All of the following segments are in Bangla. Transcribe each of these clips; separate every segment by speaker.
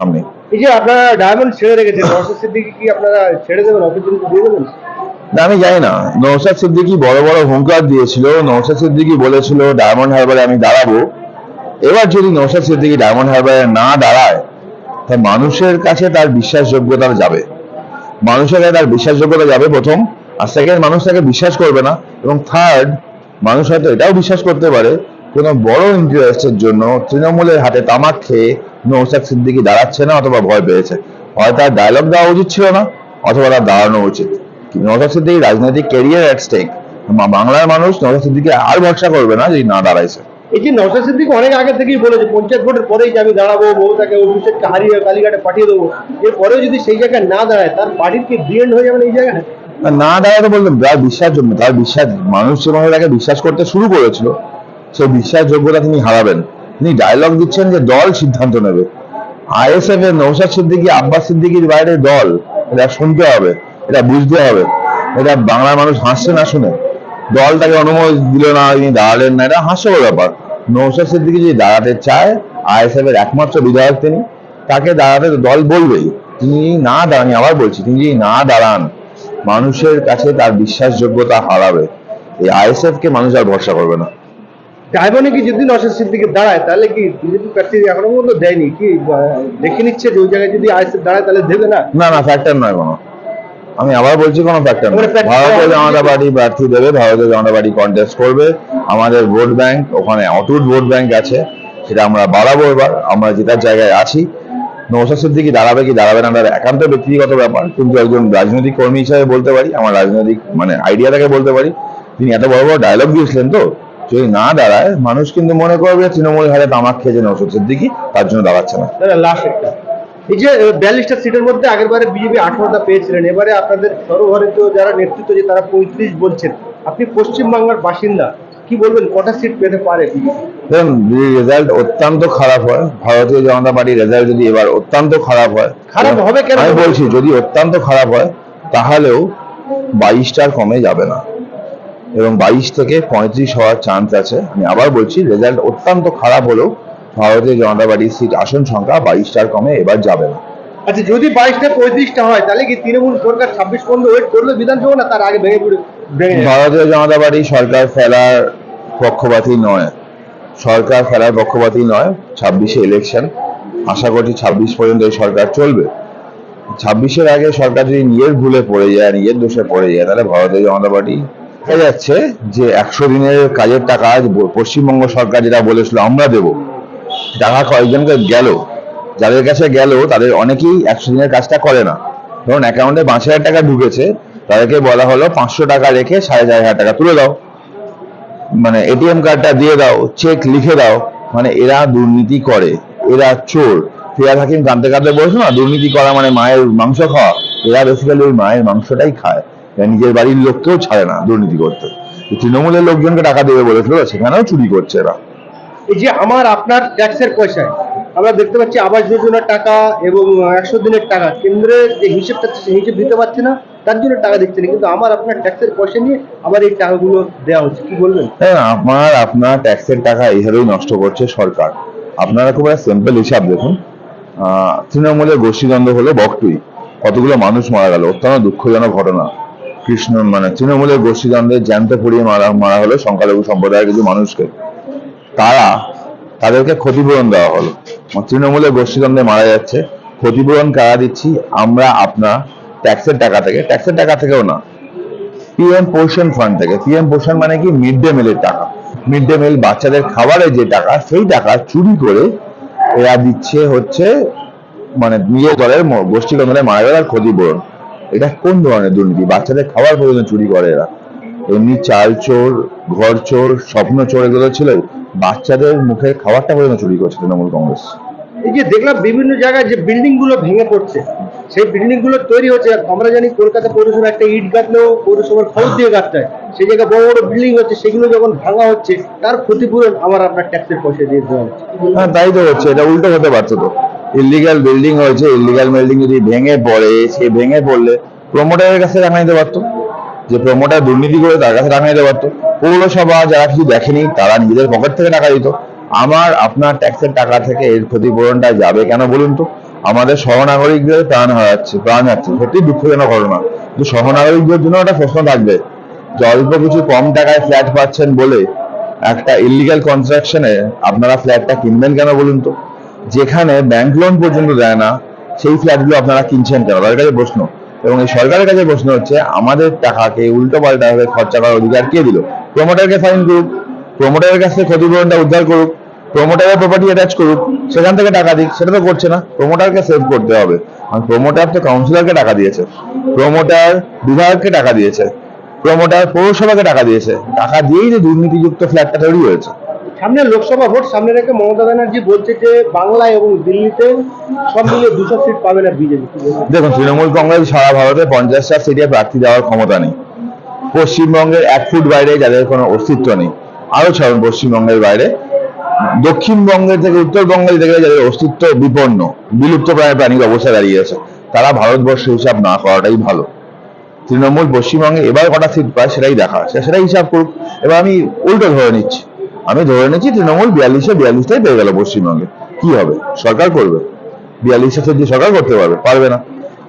Speaker 1: সামনে।
Speaker 2: এই যে আপনারা ডায়মন্ড ছেড়ে রেখেছেন নওশাদ সিদ্দিকি কি আপনারা ছেড়ে দেবেন অপরচুনিটি দিয়ে দেবেন?
Speaker 1: না আমি জানি না। নৌসাদ সিদ্দিকি বড় বড় হুঙ্কার দিয়েছিল নৌসাদ সিদ্দিকি বলেছিল ডায়মন্ড হারবারে আমি দাঁড়াবো। এবার যদি নৌসাদ সিদ্দিকি ডায়মন্ড হারবারে না দাঁড়ায় তা মানুষের কাছে তার বিশ্বাসযোগ্যতা যাবে। মানুষের কাছে তার বিশ্বাসযোগ্যতা যাবে প্রথম আর সেকেন্ড মানুষ তাকে বিশ্বাস করবে না। এবং থার্ড মানুষ হয়তো এটাও বিশ্বাস করতে পারে কোনো বড় ইন্টারেস্টের জন্য তৃণমূলের হাতে তামাক খেয়ে নৌসাদ সিদ্দিকি দাঁড়াচ্ছে না অথবা ভয় পেয়েছে। হয় তার ডায়লগ দেওয়া উচিত ছিল না অথবা তার দাঁড়ানো উচিত। নওশাদ সিদ্দিকী রাজনৈতিক ক্যারিয়ার অ্যাট স্টেক বাংলার মানুষ নওশাদ সিদ্দিকী আর ভরসা করবে না যদি না দাঁড়াইছে।
Speaker 2: এই যে নওশাদ সিদ্দিকি অনেক আগে থেকেই বলেছে পঞ্চায়েত ভোটের পরেই যে আমি দাঁড়াবো মমতাকে অভিষেককে হারিয়ে কালীঘাটে পাঠিয়ে দেবো। এরপরেও যদি সেই জায়গায় না দাঁড়ায় তার পার্টির কি হয়ে যাবেন এই জায়গায়?
Speaker 1: না দাঁড়াতে বলতে যার বিশ্বাসযোগ্য তার বিশ্বাস মানুষ যেভাবে তাকে বিশ্বাস করতে শুরু করেছিল সেই বিশ্বাসযোগ্যতা তিনি হারাবেন। তিনি ডায়লগ দিচ্ছেন যে দল সিদ্ধান্ত নেবে। আইএসএফ এর নৌসাদ সিদ্দিকী, আব্বাস সিদ্দিকীর বাইরে দল, এটা শুনতে হবে, এটা বুঝতে হবে, এটা বাংলার মানুষ হাসছে না শুনে। দল তাকে অনুমতি দিল না, তিনি দাঁড়ালেন না, এটা হাস্যকর ব্যাপার। নৌসাদ সিদ্দিকী যদি দাঁড়াতে চায়, আইএসএফ এর একমাত্র বিধায়ক তিনি, তাকে দাঁড়াতে দল বলবেই। তিনি না দাঁড়ান, আবার বলছি, তিনি যদি না দাঁড়ান, মানুষের কাছে তার বিশ্বাসযোগ্যতা হারাবে। এই আইএসএফ কে মানুষ আর ভরসা করবে না।
Speaker 2: ডায়মন্ডে কি যদি নওশাদ সিদ্দিকি দাঁড়ায় তাহলে কি বিজেপি প্রার্থী এখনও পর্যন্ত দেয়নি? কি দেখে নিচ্ছে যে ওই জায়গায় যদি আইএসএফ দাঁড়ায় তাহলে দেবে না?
Speaker 1: না না ফ্যাক্টর নয় কোনো। আমি আবার বলছি কোনো ফ্যাক্টর নয়। ভারতীয় জনতা পার্টি প্রার্থী দেবে ভারতীয় জনতা পার্টি কন্টেস্ট করবে। আমাদের ভোট ব্যাংক ওখানে অটুট ভোট ব্যাংক আছে সেটা আমরা বাড়াবো এবার। আমরা যেটার জায়গায় আছি নৌসাদ সিদ্দিকি দাঁড়াবে কি দাঁড়াবে না তার একান্ত ব্যক্তিগত ব্যাপার। কিন্তু একজন রাজনৈতিক কর্মী হিসাবে বলতে পারি আমার রাজনৈতিক মানে আইডিয়া আইডিয়াটাকে বলতে পারি। তিনি এত বড় বড় ডায়লগ দিয়েছিলেন তো। যদি না দাঁড়ায় মানুষ কিন্তু মনে করবে তৃণমূল হারে তামাক খেয়েছে নৌসাদ সিদ্দিকি তার জন্য দাঁড়াচ্ছে না।
Speaker 2: লাস্ট একটা। এই যে বিয়াল্লিশটা সিটের মধ্যে বিজেপি আঠারোটা পেয়েছিলেন। এবারে আপনাদের সর্বভারতীয় যারা নেতৃত্ব যে তারা পঁয়ত্রিশ বলছেন। আপনি পশ্চিমবাংলার বাসিন্দা কি বলবেন? কটা সিট পেতে পারে
Speaker 1: দেখুন রেজাল্ট অত্যন্ত খারাপ হয় ভারতীয় জনতা পার্টির রেজাল্ট যদি এবার অত্যন্ত খারাপ হয়
Speaker 2: খারাপ হবে কেন?
Speaker 1: আমি বলছি যদি অত্যন্ত খারাপ হয় তাহলেও বাইশটার কমে যাবে না। এবং বাইশ থেকে পঁয়ত্রিশ হওয়ার চান্স আছে। আমি আবার বলছি রেজাল্ট অত্যন্ত খারাপ হলেও ভারতীয় জনতা পার্টির সিট আসন সংখ্যা বাইশটার কমে এবার যাবে না।
Speaker 2: আচ্ছা যদি বাইশটা পঁয়ত্রিশটা হয় তাহলে কি তৃণমূল সরকার ছাব্বিশ পর্যন্ত ওয়েট করল বিধানসভা না তার আগে ভেঙে পড়ে
Speaker 1: ভারতীয় জনতা পার্টি সরকার ফেলার পক্ষপাতী নয়। সরকার ফেলার পক্ষপাতী নয়। ছাব্বিশে ইলেকশন আশা করছি ছাব্বিশ পর্যন্ত এই সরকার চলবে। ছাব্বিশের আগে সরকার যদি নিজের ভুলে পড়ে যায় নিজের দোষে পড়ে যায় তাহলে ভারতীয় জনতা পার্টি দেখা যাচ্ছে যে একশো দিনের কাজের টাকা পশ্চিমবঙ্গ সরকার যেটা বলেছিল, আমরা দেব। টাকা কয়েকজনকে গেল। যাদের কাছে গেল, তাদের অনেকেই একশো দিনের কাজটা করে না। ধরুন অ্যাকাউন্টে পাঁচ হাজার টাকা ঢুকেছে, তাদেরকে বলা হলো পাঁচশো টাকা রেখে সাড়ে চার হাজার টাকা তুলে দাও। মানে এটিএম কার্ডটা দিয়ে দাও চেক লিখে দাও। মানে এরা দুর্নীতি করে, এরা চোর। ফিরাজ হাকিম কাঁদতে কাঁদতে বলছো না, দুর্নীতি করা মানে মায়ের মাংস খাওয়া। এরা বেসিক্যালি ওই মায়ের মাংসটাই খায়। নিজের বাড়ির লোককেও ছাড়ে না দুর্নীতি করতে। তৃণমূলের লোকজনকে টাকা দেবে বলেছিল সেখানেও চুরি করছে এরা।
Speaker 2: এই যে আমার আপনার ট্যাক্সের পয়সায় আমরা দেখতে পাচ্ছি আবাস যোজনার টাকা এবং একশো দিনের টাকা। কেন্দ্রের যে হিসেবটা সেই হিসেব দিতে পারছে না তার জন্য টাকা দিচ্ছে না। কিন্তু আমার আপনার ট্যাক্সের পয়সা নিয়ে আবার এই টাকাগুলো দেওয়া হচ্ছে। কি বলবেন?
Speaker 1: হ্যাঁ আমার আপনার ট্যাক্সের টাকা এইভাবেই নষ্ট করছে সরকার। আপনারা খুব একটা সিম্পল হিসাব দেখুন। আহ, তৃণমূলের গোষ্ঠীদ্বন্দ্ব হলো বকটুই। কতগুলো মানুষ মারা গেল অত্যন্ত দুঃখজনক ঘটনা। কৃষ্ণ মানে তৃণমূলের গোষ্ঠীদ্বন্দ্বে জ্যান্ত পুড়িয়ে মারা মারা হলো সংখ্যালঘু সম্প্রদায়ের কিছু মানুষকে। তারা তাদেরকে ক্ষতিপূরণ দেওয়া হলো। তৃণমূলের গোষ্ঠীদ্বন্দ্বে মারা যাচ্ছে। ক্ষতিপূরণ কারা দিচ্ছি? আমরা আপনার ট্যাক্সের টাকা থেকে। ট্যাক্সের টাকা থেকেও না। পিএম পোষণ ফান্ড থেকে। পিএম পোষণ মানে কি? মিড ডে মিলের টাকা। মিড ডে মিল বাচ্চাদের খাবারের যে টাকা, সেই টাকা চুরি করে এরা দিচ্ছে হচ্ছে মানে নিজের দলের ম- গোষ্ঠী কন্দলে মারা গেল আর ক্ষতিপূরণ। এটা কোন ধরনের দুর্নীতি? বাচ্চাদের খাবার পর্যন্ত চুরি করে এরা। এমনি চাল চোর ঘর চোর স্বপ্ন চোর এগুলো ছিল বাচ্চাদের মুখে খাবারটা পর্যন্ত চুরি করছে তৃণমূল কংগ্রেস।
Speaker 2: এই যে দেখলাম বিভিন্ন জায়গায় যে বিল্ডিংগুলো ভেঙে পড়ছে সেই বিল্ডিংগুলো তৈরি হচ্ছে। আমরা জানি কলকাতা পৌরসভা একটা ইট গাঁথলেও পৌরসভার খরচ দিয়ে গাঁথতে সেই জায়গায় বড় বড় বিল্ডিং হচ্ছে সেগুলো যখন ভাঙা হচ্ছে তার ক্ষতিপূরণ আমার আপনার ট্যাক্সের পয়সা দিয়ে দেওয়া হচ্ছে।
Speaker 1: হ্যাঁ তাই তো হচ্ছে। এটা উল্টো হতে পারতো তো। ইলিগাল বিল্ডিং হয়েছে ইলিগাল বিল্ডিং যদি ভেঙে পড়ে, সে ভেঙে পড়লে প্রমোটারের কাছে রাখা নিতে পারতো। যে প্রমোটার দুর্নীতি করে তার কাছে রাখা নিতে পারতো। পৌরসভা যারা কিছু দেখেনি, তারা নিজেদের পকেট থেকে টাকা দিত। আমার, আপনার ট্যাক্সের টাকা থেকে এর ক্ষতিপূরণটা যাবে কেন বলুন তো? আমাদের সহনাগরিকদের প্রাণ হারাচ্ছে, প্রাণ যাচ্ছে সত্যি দুঃখজনক ঘটনা। কিন্তু সহনাগরিকদের জন্য একটা প্রশ্ন থাকবে। যে অল্প কিছু কম টাকায় ফ্ল্যাট পাচ্ছেন বলে একটা ইলিগাল কনস্ট্রাকশনে আপনারা ফ্ল্যাটটা কিনবেন কেন বলুন তো? যেখানে ব্যাংক লোন পর্যন্ত দেয় না, সেই ফ্ল্যাটগুলো আপনারা কিনছেন কেন? তাদের কাছে প্রশ্ন। এবং এই সরকারের কাছে প্রশ্ন হচ্ছে, আমাদের টাকাকে উল্টো পাল্টা ভাবে খরচা করার অধিকার কে দিল? প্রমোটারকে ফাইন করুক প্রমোটারের কাছ থেকে ক্ষতিপূরণটা উদ্ধার করুক প্রমোটারের প্রপার্টি অ্যাটাচ করুক, সেখান থেকে টাকা দিক, সেটা তো করছে না। প্রমোটারকে সেভ করতে হবে। কারণ প্রমোটার তো কাউন্সিলরকে টাকা দিয়েছে। প্রমোটার বিধায়ককে টাকা দিয়েছে। প্রমোটার পৌরসভাকে টাকা দিয়েছে। টাকা দিয়েই যে দুর্নীতিযুক্ত ফ্ল্যাটটা তৈরি হয়েছে।
Speaker 2: সামনে লোকসভা ভোট সামনে রেখে মমতা ব্যানার্জি বলছে যে বাংলায় এবং দিল্লিতে সব মিলিয়ে দুশো সিট পাবে না বিজেপি।
Speaker 1: দেখুন, তৃণমূল কংগ্রেস সারা ভারতে পঞ্চাশটা সিটে প্রার্থী দেওয়ার ক্ষমতা নেই। পশ্চিমবঙ্গের এক ফুট বাইরে যাদের কোনো অস্তিত্ব নেই। আরও ছাড়ুন, পশ্চিমবঙ্গের বাইরে। দক্ষিণবঙ্গের থেকে উত্তরবঙ্গের থেকে যাদের অস্তিত্ব বিপন্ন, বিলুপ্ত প্রায় প্রাণীর অবস্থা দাঁড়িয়েছে তারা ভারতবর্ষ হিসাব না করাটাই ভালো। তৃণমূল পশ্চিমবঙ্গে এবার কটা সিট পায় সেটাই দেখা সেটাই হিসাব করুক। এবার আমি উল্টো ধরে নিচ্ছি। আমি ধরে নিচ্ছি তৃণমূল বিয়াল্লিশে বিয়াল্লিশটাই পেয়ে গেল পশ্চিমবঙ্গে। কি হবে? সরকার করবে। বিয়াল্লিশটা দিয়ে সরকার করতে পারবে পারবে না।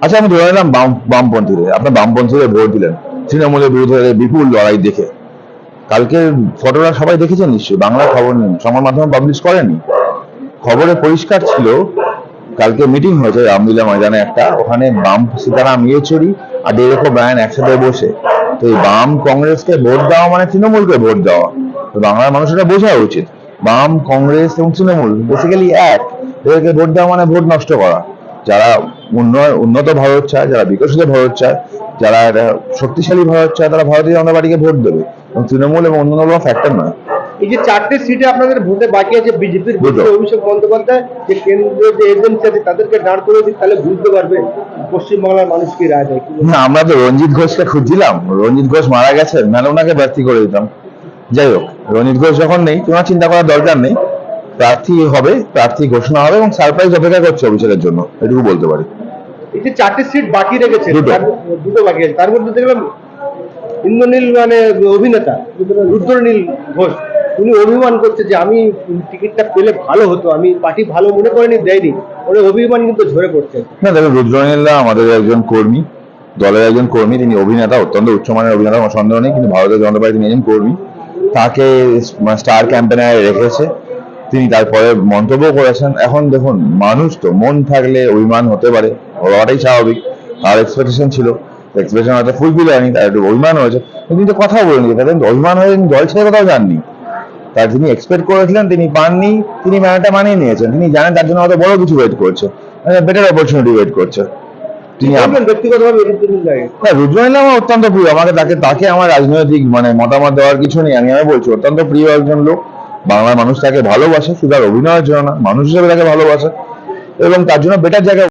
Speaker 1: আচ্ছা আমি ধরে নিলাম বাম বামপন্থীদের। আপনার বামপন্থীদের ভোট দিলেন। তৃণমূলের বিরুদ্ধে বিপুল লড়াই দেখে। কালকে ফটোটা সবাই দেখেছেন নিশ্চয়ই? বাংলা খবর সংবাদ মাধ্যমে পাবলিশ করেনি। খবরে পরিষ্কার ছিল, কালকে মিটিং হয়েছে রামলীলা ময়দানে একটা। ওখানে বাম সীতারাম ইয়েচুরি আর ডেরেকো ব্রায়ান একসাথে বসে। তো এই বাম কংগ্রেসকে ভোট দেওয়া মানে তৃণমূলকে ভোট দেওয়া। বাংলার মানুষেরা বোঝা উচিত। বাম কংগ্রেস এবং তৃণমূল বেসিক্যালি এক। এদেরকে ভোট দেওয়া মানে ভোট নষ্ট করা। যারা উন্নয়ন উন্নত ভারত চায় যারা বিকশিত ভারত চায় যারা একটা শক্তিশালী ভারত চায় তারা ভারতীয় জনতা পার্টিকে ভোট দেবে। এবং তৃণমূল এবং অন্য কোনো ফ্যাক্টর নয়।
Speaker 2: এই যে চারটে সিটে আপনাদের ভোটে বাকি আছে বিজেপির। অভিষেক বন্দ্যোপাধ্যায় যে কেন্দ্রীয় যে এজেন্সি আছে তাদেরকে দাঁড় করে দিক তাহলে বুঝতে পারবে পশ্চিমবাংলার মানুষ কি রায় দেয়।
Speaker 1: না আমরা তো রঞ্জিত ঘোষকে খুঁজছিলাম। রঞ্জিত ঘোষ মারা গেছেন নাহলে ওনাকে প্রার্থী করে দিতাম। যাই হোক রঞ্জিত ঘোষ যখন নেই তোমার চিন্তা করার দরকার নেই। প্রার্থী হবে প্রার্থী ঘোষণা হবে এবং সারপ্রাইজ অপেক্ষা করছে অভিষেকের জন্য এটুকু বলতে পারি।
Speaker 2: এই যে চারটে সিট বাকি রেখেছে
Speaker 1: দুটো।
Speaker 2: বাকি আছে তার মধ্যে দেখলাম ইন্দ্রনীল মানে অভিনেতা রুদ্রনীল ঘোষ। উনি অভিমান করছে যে আমি টিকিটটা পেলে ভালো হতো আমি পার্টি ভালো মনে করেনি দেয়নি। ওর অভিমান কিন্তু ঝরে পড়ছে।
Speaker 1: না দেখুন রুদ্রনীলা আমাদের একজন কর্মী দলের একজন কর্মী তিনি অভিনেতা অত্যন্ত উচ্চমানের অভিনেতা কোনো সন্দেহ নেই কিন্তু ভারতীয় জনতা পার্টি তিনি একজন কর্মী। তাকে স্টার ক্যাম্পেনে রেখেছে। তিনি তারপরে মন্তব্য করেছেন, এখন দেখুন, মানুষ তো, মন থাকলে অভিমান হতে পারে, হওয়াটাই স্বাভাবিক। তার এক্সপেকটেশন ছিল। এক্সপেকটেশন হয়তো ফুলফিল হয়নি, তার একটু অভিমান হয়েছে। তিনি তো কথা বলেনি তাদের অভিমান হয়ে দল ছেড়ে কোথাও যাননি। তার তিনি এক্সপেক্ট করেছিলেন, তিনি পাননি, তিনি ম্যানেটা মানিয়ে নিয়েছেন। তিনি জানেন তার জন্য হয়তো বড় কিছু ওয়েট করছে বেটার অপরচুনিটি ওয়েট করছে। তিনি আমার অত্যন্ত প্রিয়। আমাকে তাকে তাকে আমার রাজনৈতিক মানে মতামত দেওয়ার কিছু নেই। আমি আমি বলছি অত্যন্ত প্রিয় একজন লোক। বাংলার মানুষ তাকে ভালোবাসে শুধু অভিনয়ের জন্য না মানুষ হিসেবে তাকে ভালোবাসে। এবং তার জন্য বেটার জায়গায়